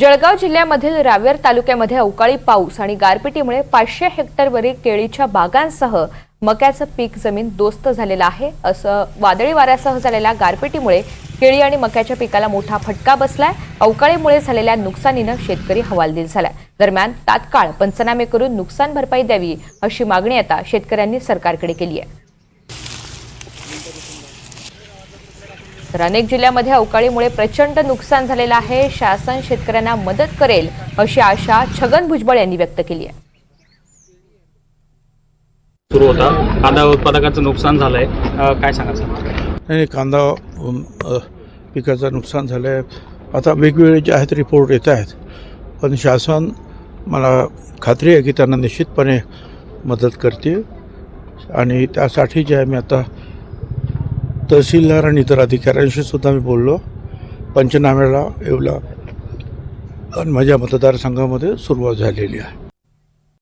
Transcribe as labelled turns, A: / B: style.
A: जळगाव जिल्ह्यामधील रावेर तालुक्यामध्ये अवकाळी पाऊस आणि गारपिटीमुळे पाचशे हेक्टरवरील केळीच्या बागांसह मक्याचं पीक जमीन दोस्त झालेलं आहे. असं वादळी वाऱ्यासह झालेल्या गारपिटीमुळे केळी आणि मक्याच्या पिकाला मोठा फटका बसलाय. अवकाळीमुळे झालेल्या नुकसानीनं शेतकरी हवालदिल झालाय. दरम्यान तात्काळ पंचनामे करून नुकसान भरपाई द्यावी अशी मागणी आता शेतकऱ्यांनी सरकारकडे केली आहे. तर अनेक जिल्ह्यामध्ये अवकाळीमुळे प्रचंड नुकसान झालेलं आहे. शासन शेतकऱ्यांना मदत करेल अशी आशा छगन भुजबळ यांनी व्यक्त केली आहे.
B: सुरू होता. कांदा उत्पादकाचं नुकसान झालंय. काय सांगा सर?
C: नाही नाही, कांदा पिकाचं नुकसान झालं आहे आता वेगवेगळे जे आहेत रिपोर्ट येत आहेत. पण शासन मला खात्री आहे की त्यांना निश्चितपणे मदत करते आणि त्यासाठी जे आहे मी आता तहसीलदार आणि इतर अधिकाऱ्यांशी सुद्धा मी बोललो. पंचनाम्याला येवला आणि माझ्या मतदारसंघामध्ये सुरुवात झालेली आहे.